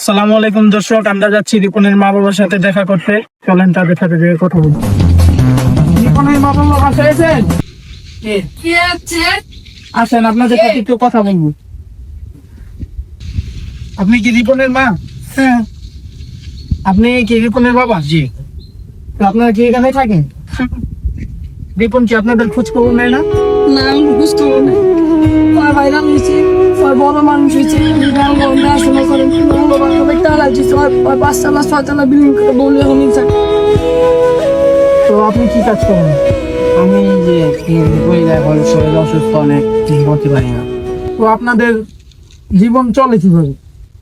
আসসালামু আলাইকুম দর্শক আমরা যাচ্ছি রিপনের মা বাবার সাথে দেখা করতে। চলেন তাদের সাথে যেয়ে কথা বলব রিপনের মা বাবা আসেন আপনাদের সাথে একটু কথা বলব। আপনি কি রিপনের মা? হ্যাঁ। আপনি কি রিপনের বাবা? জি। আপনারা কি এখানে থাকেন? রিপন কি আপনাদের খোঁজ খবর নেয় না? না আমি বুঝতে পারি না ওর ভাইরাল হয়েছে বড় মানুষ হয়েছে পাঁচতলা ছয়তলা বিল্ডিং করে বলে এখন তো আপনি কি কাজ করেন? আমি যে এখন শরীর অসুস্থ অনেক কিছু করতে পারি না। তো আপনাদের জীবন চলে কীভাবে?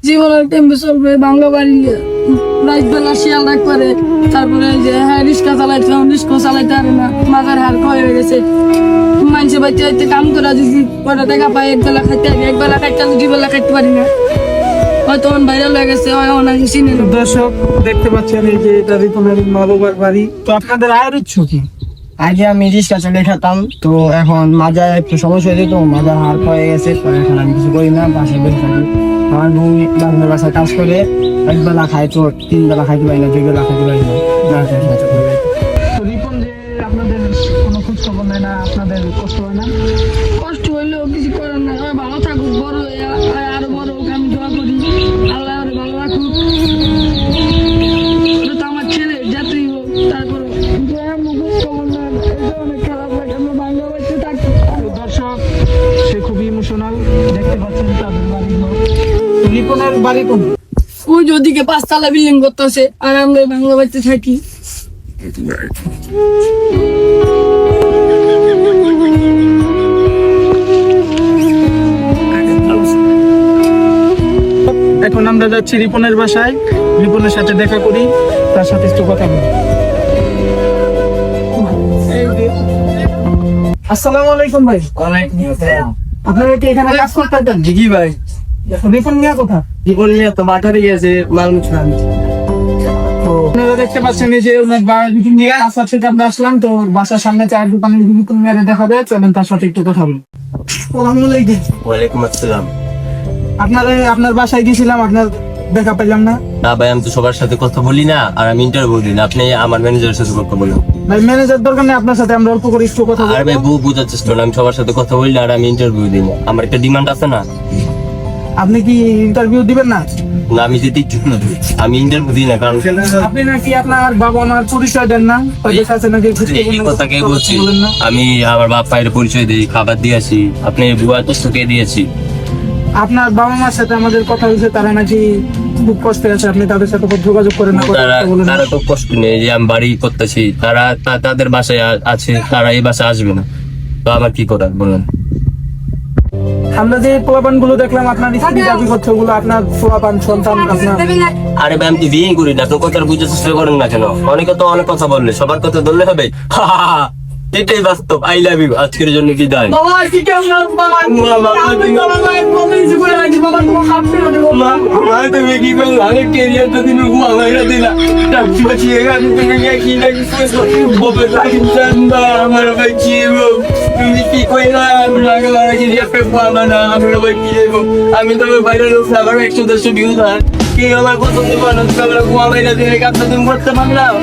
জীবনের টেম্পে চলবে বাংলা বাড়ি রাত বেলা শিয়াল ডাক করে তারপরে যে হ্যাঁ রিক্সা চালাইতে রিক্সা চালাইতে পারে না মাথার হার ক্ষয় হয়ে গেছে। মানুষের বাড়িতে হইতে কাম করে যদি কটা টাকা পাই এক বেলা খাইতে হবে এক বেলা খাইতে দুই বেলা খাইতে পারি না। হয়তো অন ভাইরাল হয়ে গেছে হয় অনেক চিনি দর্শক দেখতে পাচ্ছেন এই যে এটা রিপনের মা বাবার বাড়ি। তো আপনাদের আয়ের উৎস কি? আগে আমি রিক্সা চলে খেতাম তো এখন মাজায় একটু সমস্যা হয়ে যেত মাজার হার হয়ে গেছে তো এখন আমি কিছু করি না বাসায় বসে থাকি। আমার বউ বান্ধবের বাসায় কাজ করে এক বেলা খাই তো তিন বেলা খাইতে পারি না দুই বেলা খাইতে পারি না না খাই খাইতে পারি না। তো রিপন যে আপনাদের কোনো খোঁজ খবর নেয় না আপনাদের কষ্ট হয় না? কষ্ট হইলেও কিছু করার নাই ভালো থাকুক বড় রিপনের বাড়ি কোন? ওই যে পাঁচতলা বিল্ডিং করতেছে আর আমরা বাংলা বাড়িতে থাকি। এখন আমরা যাচ্ছি রিপনের বাসায়। রিপনের সাথে দেখা করি তার সাথে একটু কথা বলি। আসসালামু আলাইকুম ভাই। আপনারা কি এখানে কাজ করতেন জি ভাই। রিপন মিয়া কোথা। কি বললি তো মাথারে গিয়েছে মানুষ আপনারা দেখতে পাচ্ছেন যে ওনার বাড়ি নিয়ে আসার থেকে আমরা আসলাম তো বাসার সামনে চায়ের মিয়ারে দেখা দেয় চলেন তার সাথে একটু কথা বলি। আসসালামু আলাইকুম। ওয়ালাইকুম আসসালাম। আপনারা আপনার বাসায় গেছিলাম আপনার দেখা পেলাম না। না ভাই আমি তো সবার সাথে কথা বলি না আর আমি ইন্টারভিউ দিই না। আপনি আমার ম্যানেজারের সাথে কথা বলুন। ভাই ম্যানেজার দরকার নেই আপনার সাথে আমরা অল্প করে একটু কথা আর ভাই বউ বোঝার চেষ্টা আমি সবার সাথে কথা বলি আর আমি ইন্টারভিউ দিই না। আমার একটা ডিমান্ড আছে না? আপনি কি ইন্টারভিউ দিবেন না? না আমি যেতে ইচ্ছুক না আমি ইন্টারভিউ দিই না কারণ আপনি নাকি আপনার বাবা মার পরিচয় দেন না? কাছে নাকি? এই কথা কে বলছি। আমি আমার বাপ মায়ের পরিচয় দিই খাবার দিয়েছি আপনি বুয়া তো কে দিয়েছি। আপনার বাবা মার সাথে আমাদের কথা হয়েছে তারা নাকি খুব কষ্টে আছে আপনি তাদের সাথে যোগাযোগ করেন না তারা। তারা কষ্ট নেই যে আমি বাড়ি করতেছি তারা তাদের বাসায় আছে তারা এই বাসায় আসবে না। তো আমার কি করার বলেন। আমরা যে পোলাপানগুলো দেখলাম আপনার স্ত্রী দাবি করছে ওগুলো আপনার পোলাপান সন্তান আপনার আরে ভাই আমি তো বিয়ে করি না আপনার কথা বুঝতে চেষ্টা করেন না কেন? অনেকে তো অনেক কথা বললে সবার কথা ধরলে হবে। এটাই বাস্তব। আই লাভ ইউ আজকের জন্য বিদায়। আমি দেবো মা তুমি কি করলে? আগে কেরিয়ার তো তুমি ঘুমা মাইরা দিলা বাঁচিয়ে গেল তুমি কি না কি ববে লাগি জানবা আমার ভাই কি হইবো? তুমি কি কইলা? আমি লাগে লাগে কি একটা পাবা না আমার ভাই কি হইবো? আমি তো বাইরে লোক আমার একশো দেড়শো ভিউ না কি আমার পছন্দ বানো আমরা ঘুমা মাইরা দিলে কাজটা তুমি করতে পারলাম